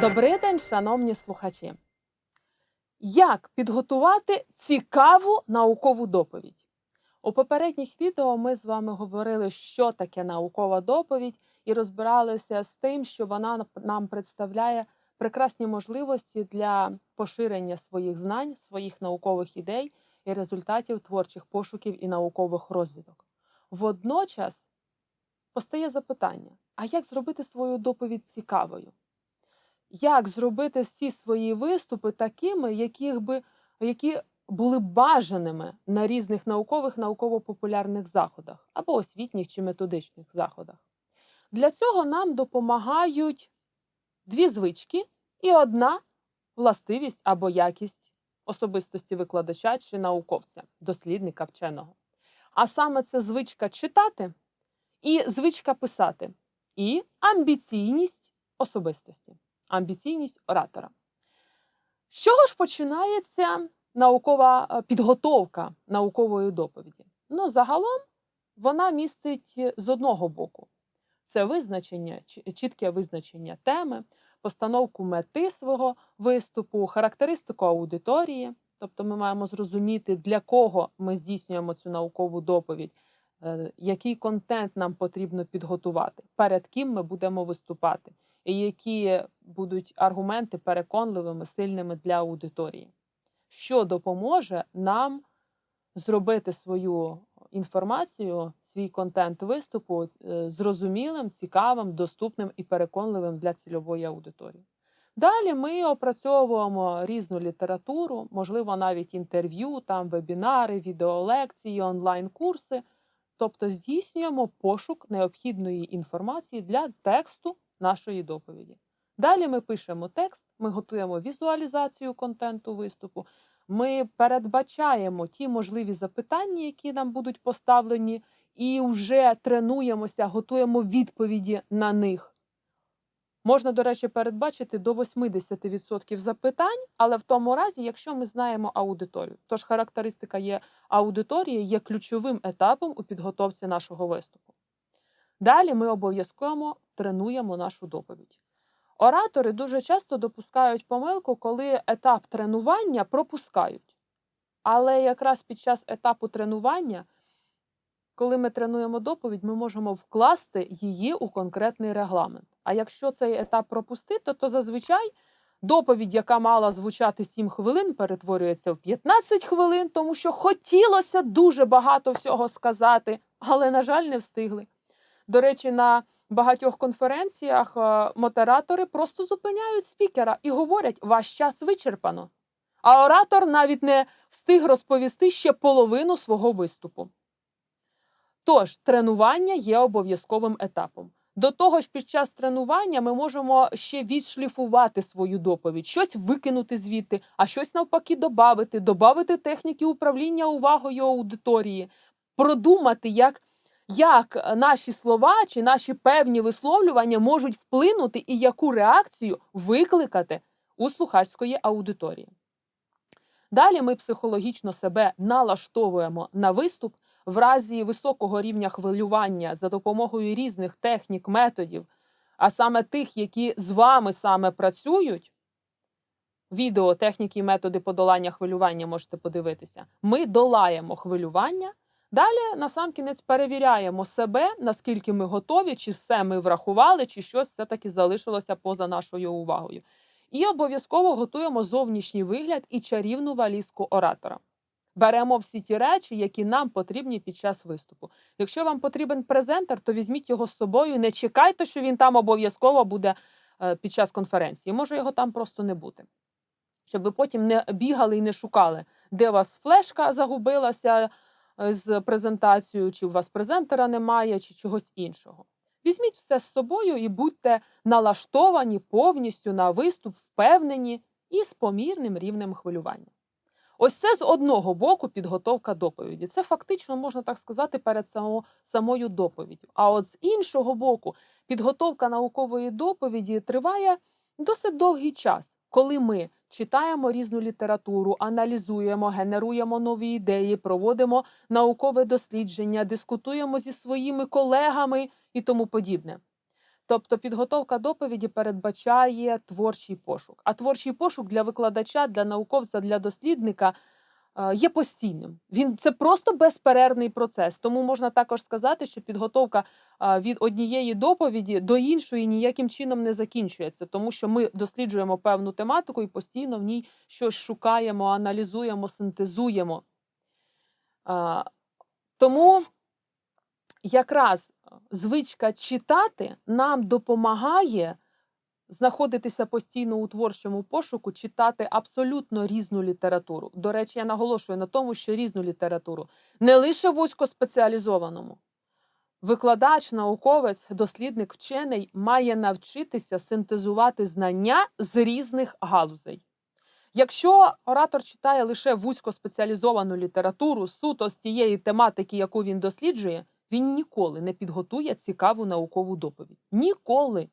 Добрий день, шановні слухачі. Як підготувати цікаву наукову доповідь? У попередніх відео ми з вами говорили, що таке наукова доповідь, і розбиралися з тим, що вона нам представляє прекрасні можливості для поширення своїх знань, своїх наукових ідей і результатів творчих пошуків і наукових розвідок. Водночас постає запитання: а як зробити свою доповідь цікавою? Як зробити всі свої виступи такими, яких би, які були бажаними на різних наукових, науково-популярних заходах або освітніх чи методичних заходах. Для цього нам допомагають дві звички і одна властивість або якість особистості викладача чи науковця, дослідника вченого. А саме це звичка читати і звичка писати, і амбіційність особистості амбіційність оратора. З чого ж починається наукова е, підготовка наукової доповіді? Ну, загалом вона містить е, з одного боку це визначення, чітке визначення теми, постановку мети свого виступу, характеристику аудиторії. Тобто ми маємо зрозуміти, для кого ми здійснюємо цю наукову доповідь, е, який контент нам потрібно підготувати, перед ким ми будемо виступати і які будуть аргументи переконливими, сильними для аудиторії, що допоможе нам зробити свою інформацію, свій контент виступу е, зрозумілим, цікавим, доступним і переконливим для цільової аудиторії. Далі ми опрацьовуємо різну літературу, можливо, навіть інтерв'ю, там вебінари, відеолекції, онлайн-курси, тобто здійснюємо пошук необхідної інформації для тексту нашої доповіді. Далі ми пишемо текст, ми готуємо візуалізацію контенту виступу, ми передбачаємо ті можливі запитання, які нам будуть поставлені, і вже тренуємося, готуємо відповіді на них. Можна, до речі, передбачити до 80% запитань, але в тому разі, якщо ми знаємо аудиторію. Тож характеристика є аудиторії є ключовим етапом у підготовці нашого виступу. Далі ми обов'язково тренуємо нашу доповідь. Оратори дуже часто допускають помилку, коли етап тренування пропускають. Але якраз під час етапу тренування, коли ми тренуємо доповідь, ми можемо вкласти її у конкретний регламент. А якщо цей етап пропустити, то зазвичай доповідь, яка мала звучати 7 хвилин, перетворюється в 15 хвилин, тому що хотілося дуже багато всього сказати, але, на жаль, не встигли. До речі, на багатьох конференціях е, модератори просто зупиняють спікера і говорять: ваш час вичерпано. А оратор навіть не встиг розповісти ще половину свого виступу. Тож, тренування є обов'язковим етапом. До того ж, під час тренування ми можемо ще відшліфувати свою доповідь, щось викинути звідти, а щось навпаки додати, додати техніки управління увагою аудиторії, продумати, як як наші слова чи наші певні висловлювання можуть вплинути і яку реакцію викликати у слухачської аудиторії. Далі ми психологічно себе налаштовуємо на виступ в разі високого рівня хвилювання за допомогою різних технік, методів, а саме тих, які з вами саме працюють. Відео, техніки і методи подолання хвилювання можете подивитися. Ми долаємо хвилювання. Далі, насамкінець, перевіряємо себе, наскільки ми готові, чи все ми врахували, чи щось все-таки залишилося поза нашою увагою. І обов'язково готуємо зовнішній вигляд і чарівну валізку оратора. Беремо всі ті речі, які нам потрібні під час виступу. Якщо вам потрібен презентер, то візьміть його з собою. Не чекайте, що він там обов'язково буде е, під час конференції. Може його там просто не бути. Щоб ви потім не бігали і не шукали, де у вас флешка загубилася з презентацією, чи у вас презентера немає, чи чогось іншого. Візьміть все з собою і будьте налаштовані повністю на виступ, впевнені і з помірним рівнем хвилювання. Ось це з одного боку підготовка доповіді. Це фактично можна так сказати перед само, самою доповіддю. А от з іншого боку, підготовка наукової доповіді триває досить довгий час, коли ми читаємо різну літературу, аналізуємо, генеруємо нові ідеї, проводимо наукове дослідження, дискутуємо зі своїми колегами і тому подібне. Тобто підготовка доповіді передбачає творчий пошук. А творчий пошук для викладача, для науковця, для дослідника є постійним. Він це просто безперервний процес. Тому можна також сказати, що підготовка е, від однієї доповіді до іншої ніяким чином не закінчується, тому що ми досліджуємо певну тематику і постійно в ній щось шукаємо, аналізуємо, синтезуємо. Е, Тому якраз е, звичка читати нам допомагає знаходитися постійно у творчому пошуку, читати абсолютно різну літературу. До речі, я наголошую на тому, що різну літературу не лише вузькоспеціалізованому. Викладач, науковець, дослідник, вчений має навчитися синтезувати знання з різних галузей. Якщо оратор читає лише вузькоспеціалізовану літературу суто з тієї тематики, яку він досліджує, він ніколи не підготує цікаву наукову доповідь. Ніколи.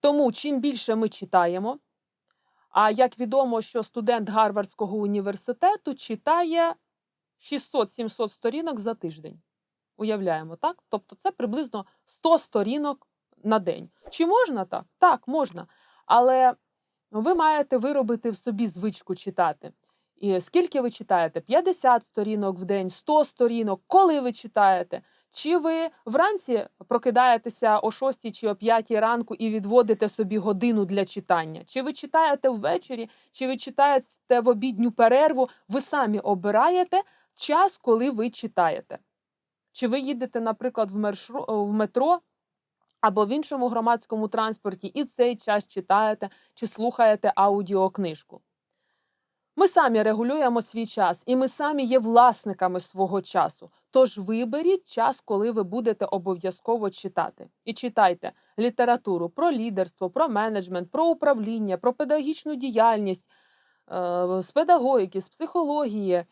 Тому чим більше ми читаємо, а як відомо, що студент Гарвардського університету читає 600-700 сторінок за тиждень. Уявляємо, так? Тобто це приблизно 100 сторінок на день. Чи можна так? Так, можна. Але ви маєте виробити в собі звичку читати. І скільки ви читаєте? 50 сторінок в день, 100 сторінок, коли ви читаєте? Чи ви вранці прокидаєтеся о 6 чи о 5 ранку і відводите собі годину для читання? Чи ви читаєте ввечері, чи ви читаєте в обідню перерву? Ви самі обираєте час, коли ви читаєте. Чи ви їдете, наприклад, в, мершру, в метро або в іншому громадському транспорті і в цей час читаєте чи слухаєте аудіокнижку? Ми самі регулюємо свій час, і ми самі є власниками свого часу. Тож виберіть час, коли ви будете обов'язково читати. І читайте літературу про лідерство, про менеджмент, про управління, про педагогічну діяльність е, з педагогіки, з психології. е,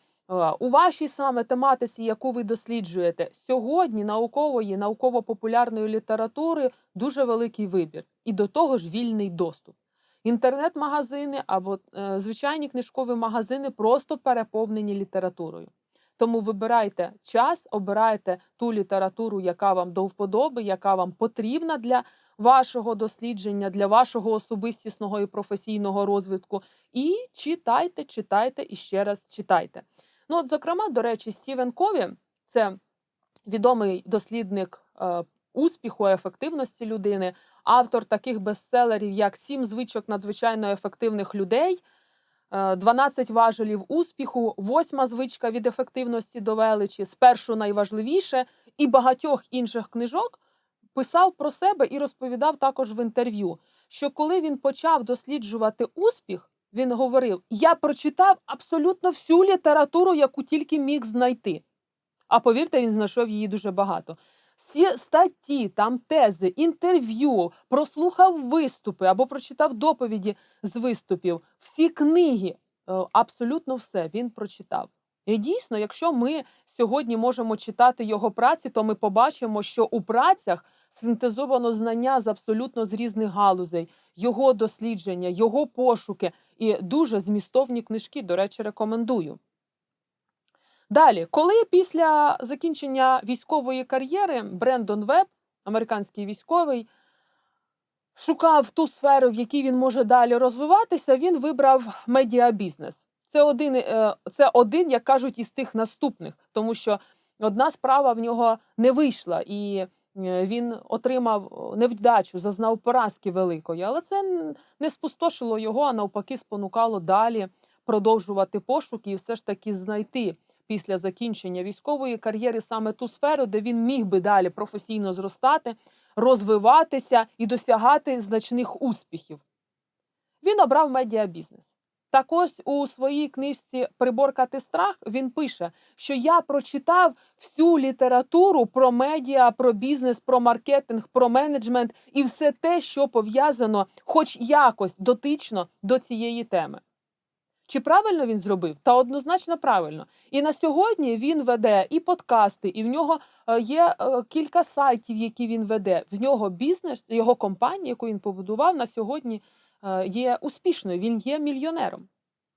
У вашій саме тематиці, яку ви досліджуєте, сьогодні наукової, науково-популярної літератури дуже великий вибір, і до того ж вільний доступ. Інтернет-магазини або е, звичайні книжкові магазини просто переповнені літературою. Тому вибирайте час, обирайте ту літературу, яка вам до вподоби, яка вам потрібна для вашого дослідження, для вашого особистісного і професійного розвитку. І читайте, читайте і ще раз читайте. Ну, от, зокрема, до речі, Стівен Кові це відомий дослідник е, успіху, ефективності людини, автор таких бестселерів, як Сім звичок надзвичайно ефективних людей. Е, 12 важелів успіху, восьма звичка від ефективності до величі, спершу найважливіше, і багатьох інших книжок писав про себе і розповідав також в інтерв'ю, що коли він почав досліджувати успіх, він говорив: Я прочитав абсолютно всю літературу, яку тільки міг знайти. А повірте, він знайшов її дуже багато. Всі статті, там тези, інтерв'ю, прослухав виступи або прочитав доповіді з виступів, всі книги, е, абсолютно все він прочитав. І дійсно, якщо ми сьогодні можемо читати його праці, то ми побачимо, що у працях синтезовано знання з абсолютно з різних галузей, його дослідження, його пошуки і дуже змістовні книжки. До речі, рекомендую. Далі, коли після закінчення військової кар'єри Брендон Веб, американський військовий, шукав ту сферу, в якій він може далі розвиватися, він вибрав медіабізнес. Це один, е, це один, як кажуть, із тих наступних, тому що одна справа в нього не вийшла, і е, він отримав невдачу, зазнав поразки великої, але це не спустошило його, а навпаки, спонукало далі продовжувати пошуки і все ж таки знайти після закінчення військової кар'єри саме ту сферу, де він міг би далі професійно зростати, розвиватися і досягати значних успіхів. Він обрав медіабізнес. Так ось у своїй книжці Приборкати страх він пише, що я прочитав всю літературу про медіа, про бізнес, про маркетинг, про менеджмент і все те, що пов'язано, хоч якось дотично до цієї теми. Чи правильно він зробив? Та однозначно правильно. І на сьогодні він веде і подкасти, і в нього е, є е, кілька сайтів, які він веде. В нього бізнес, його компанія, яку він побудував, на сьогодні е, є успішною. Він є мільйонером.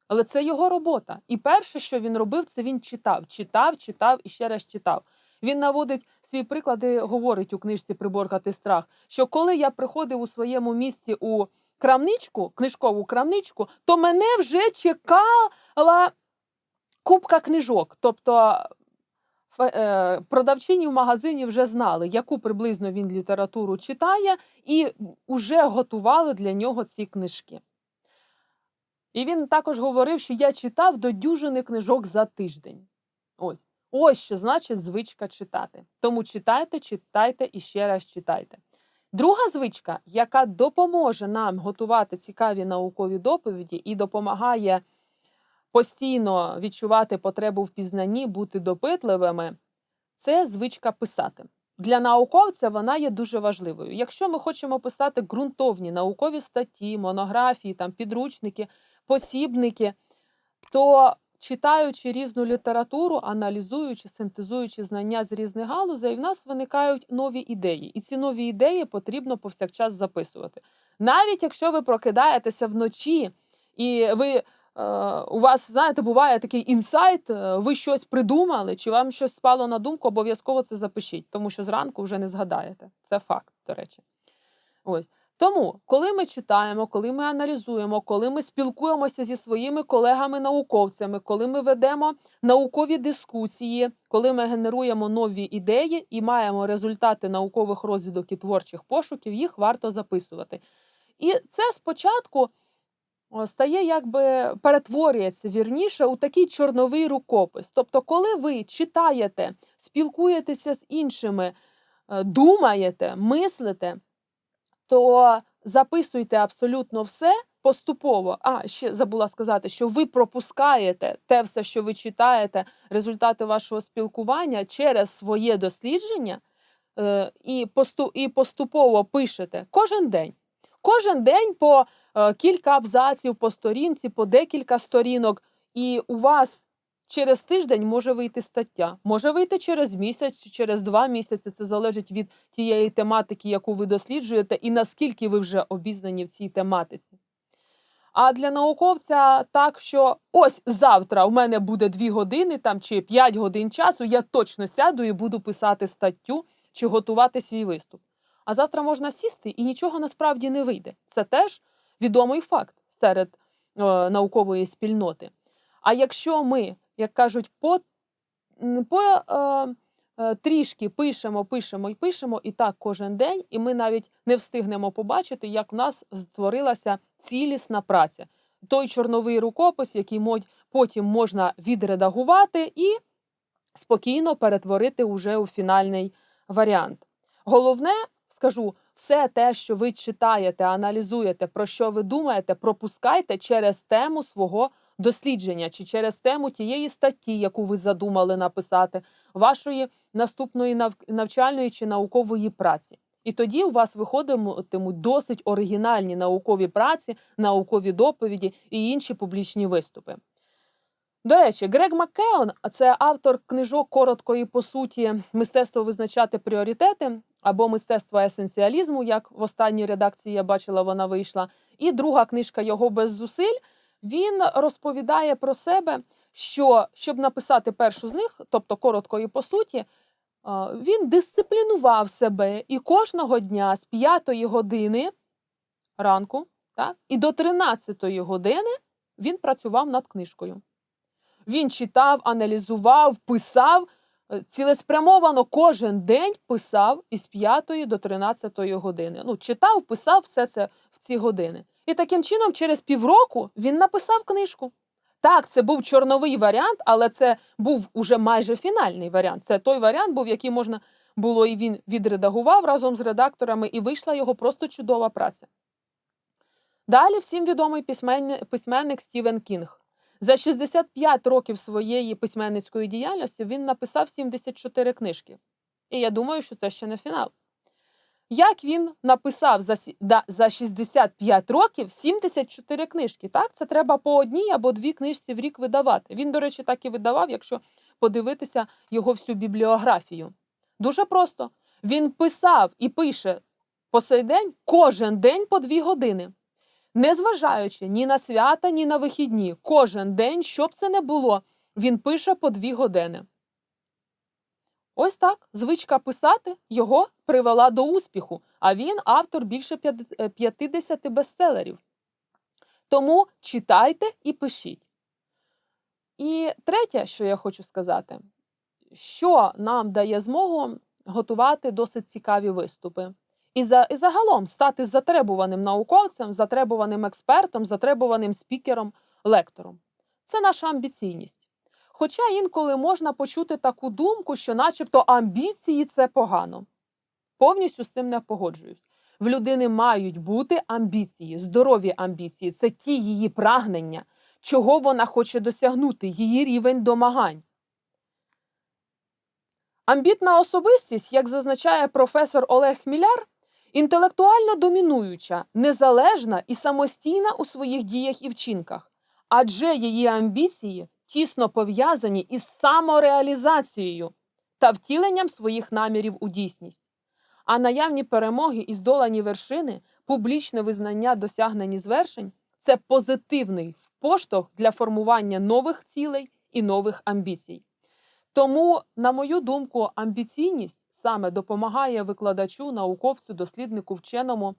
Але це його робота. І перше, що він робив, це він читав, читав, читав і ще раз читав. Він наводить свій приклад і говорить у книжці Приборкати страх, що коли я приходив у своєму місті у крамничку, книжкову крамничку, то мене вже чекала купка книжок. Тобто е, продавчині в магазині вже знали, яку приблизно він літературу читає, і вже готували для нього ці книжки. І він також говорив, що я читав до дюжини книжок за тиждень. Ось. Ось що значить звичка читати. Тому читайте, читайте і ще раз читайте. Друга звичка, яка допоможе нам готувати цікаві наукові доповіді і допомагає постійно відчувати потребу в пізнанні, бути допитливими, це звичка писати. Для науковця вона є дуже важливою. Якщо ми хочемо писати ґрунтовні наукові статті, монографії, там, підручники, посібники, то читаючи різну літературу, аналізуючи, синтезуючи знання з різних галузей, в нас виникають нові ідеї. І ці нові ідеї потрібно повсякчас записувати. Навіть якщо ви прокидаєтеся вночі і ви. е, У вас, знаєте, буває такий інсайт, е, ви щось придумали, чи вам щось спало на думку, обов'язково це запишіть, тому що зранку вже не згадаєте. Це факт, до речі. Ось. Тому, коли ми читаємо, коли ми аналізуємо, коли ми спілкуємося зі своїми колегами-науковцями, коли ми ведемо наукові дискусії, коли ми генеруємо нові ідеї і маємо результати наукових розвідок і творчих пошуків, їх варто записувати. І це спочатку стає якби перетворюється вірніше у такий чорновий рукопис. Тобто, коли ви читаєте, спілкуєтеся з іншими, е, думаєте, мислите, то записуйте абсолютно все поступово. А ще забула сказати, що ви пропускаєте те все, що ви читаєте, результати вашого спілкування через своє дослідження е, і, і поступово пишете кожен день. Кожен день по е, кілька абзаців, по сторінці, по декілька сторінок, і у вас через тиждень може вийти стаття, може вийти через місяць через два місяці. Це залежить від тієї тематики, яку ви досліджуєте, і наскільки ви вже обізнані в цій тематиці. А для науковця так, що ось завтра у мене буде дві години там чи п'ять годин часу, я точно сяду і буду писати статтю чи готувати свій виступ. А завтра можна сісти і нічого насправді не вийде. Це теж відомий факт серед е, наукової спільноти. А якщо ми, як кажуть, по, по е, е, трішки пишемо, пишемо і пишемо, і так кожен день, і ми навіть не встигнемо побачити, як в нас створилася цілісна праця. Той чорновий рукопис, який потім можна відредагувати і спокійно перетворити уже у фінальний варіант. Головне, скажу, все те, що ви читаєте, аналізуєте, про що ви думаєте, пропускайте через тему свого дослідження чи через тему тієї статті, яку ви задумали написати, вашої наступної навчальної чи наукової праці. І тоді у вас виходитимуть досить оригінальні наукові праці, наукові доповіді і інші публічні виступи. До речі, Грег Маккеон це автор книжок короткої по суті мистецтво визначати пріоритети або мистецтво есенціалізму, як в останній редакції я бачила, вона вийшла. І друга книжка його без зусиль. Він розповідає про себе, що щоб написати першу з них, тобто короткої по суті, він дисциплінував себе і кожного дня з 5 години ранку так, і до 13 години він працював над книжкою. Він читав, аналізував, писав е, цілеспрямовано кожен день писав із 5 до 13 години. Ну, читав, писав все це в ці години. І таким чином, через півроку він написав книжку. Так, це був чорновий варіант, але це був уже майже фінальний варіант. Це той варіант був, який можна було, і він відредагував разом з редакторами, і вийшла його просто чудова праця. Далі всім відомий письменник, Стівен Кінг. За 65 років своєї письменницької діяльності він написав 74 книжки. І я думаю, що це ще не фінал. Як він написав за, за 65 років 74 книжки? Так, це треба по одній або дві книжці в рік видавати. Він, до речі, так і видавав, якщо подивитися його всю бібліографію. Дуже просто. Він писав і пише по сей день кожен день по дві години. Незважаючи ні на свята, ні на вихідні, кожен день, що б це не було, він пише по дві години. Ось так звичка писати його привела до успіху, а він автор більше е, 50 бестселерів. Тому читайте і пишіть. І третє, що я хочу сказати, що нам дає змогу готувати досить цікаві виступи. І, за, і загалом стати затребуваним науковцем, затребуваним експертом, затребуваним спікером, лектором. Це наша амбіційність. Хоча інколи можна почути таку думку, що, начебто, амбіції це погано. Повністю з цим не погоджуюсь. В людини мають бути амбіції, здорові амбіції це ті її прагнення, чого вона хоче досягнути, її рівень домагань. Амбітна особистість, як зазначає професор Олег Хміляр, інтелектуально домінуюча, незалежна і самостійна у своїх діях і вчинках, адже її амбіції тісно пов'язані із самореалізацією та втіленням своїх намірів у дійсність. А наявні перемоги і здолані вершини, публічне визнання досягнені звершень це позитивний поштовх для формування нових цілей і нових амбіцій. Тому, на мою думку, амбіційність саме допомагає викладачу, науковцю, досліднику, вченому,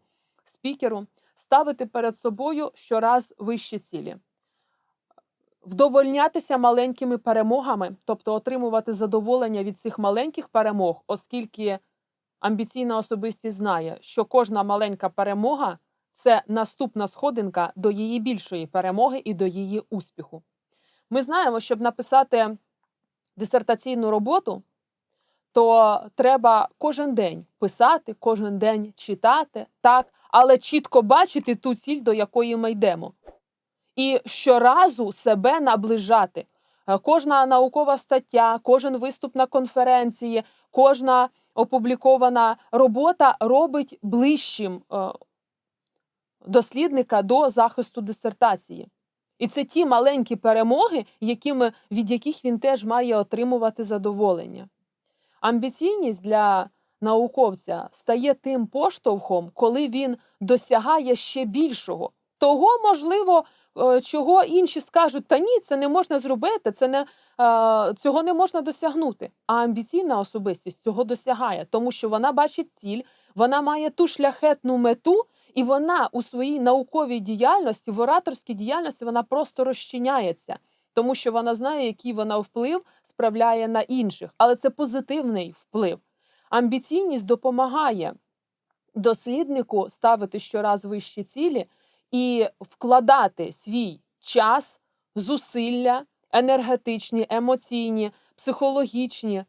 спікеру ставити перед собою щораз вищі цілі. Вдовольнятися маленькими перемогами, тобто отримувати задоволення від цих маленьких перемог, оскільки амбіційна особистість знає, що кожна маленька перемога це наступна сходинка до її більшої перемоги і до її успіху. Ми знаємо, щоб написати дисертаційну роботу, то треба кожен день писати, кожен день читати, так, але чітко бачити ту ціль, до якої ми йдемо. І щоразу себе наближати. Е, Кожна наукова стаття, кожен виступ на конференції, кожна опублікована робота робить ближчим е, дослідника до захисту дисертації. І це ті маленькі перемоги, якими, від яких він теж має отримувати задоволення. Амбіційність для науковця стає тим поштовхом, коли він досягає ще більшого. Того, можливо, чого інші скажуть, та ні, це не можна зробити, це не, е, цього не можна досягнути. А амбіційна особистість цього досягає, тому що вона бачить ціль, вона має ту шляхетну мету, і вона у своїй науковій діяльності, в ораторській діяльності, вона просто розчиняється, тому що вона знає, який вона вплив справляє на інших. Але це позитивний вплив. Амбіційність допомагає досліднику ставити щораз вищі цілі і вкладати свій час, зусилля, енергетичні, емоційні, психологічні,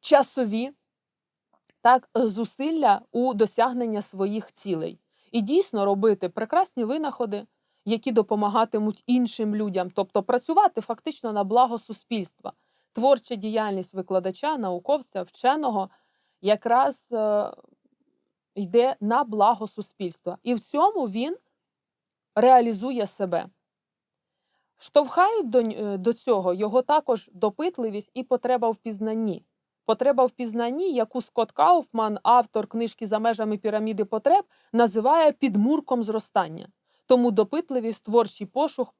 часові так, зусилля у досягнення своїх цілей. І дійсно робити прекрасні винаходи, які допомагатимуть іншим людям, тобто працювати фактично на благо суспільства. Творча діяльність викладача, науковця, вченого якраз е, йде на благо суспільства. І в цьому він реалізує себе. Штовхають до, е, до цього його також допитливість і потреба в пізнанні. Потреба в пізнанні, яку Скотт Кауфман, автор книжки за межами піраміди потреб, називає підмурком зростання. Тому допитливість, творчий пошук,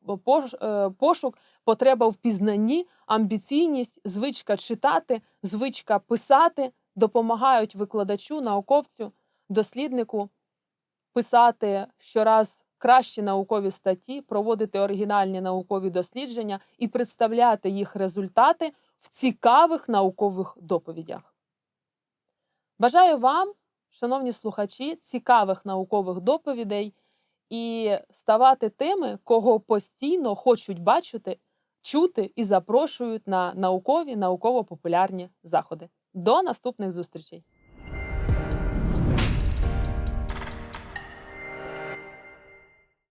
е, пошук, потреба в пізнанні, амбіційність, звичка читати, звичка писати допомагають викладачу, науковцю, досліднику писати щораз кращі наукові статті, проводити оригінальні наукові дослідження і представляти їх результати в цікавих наукових доповідях. Бажаю вам, шановні слухачі, цікавих наукових доповідей і ставати тими, кого постійно хочуть бачити, чути і запрошують на наукові, науково-популярні заходи. До наступних зустрічей!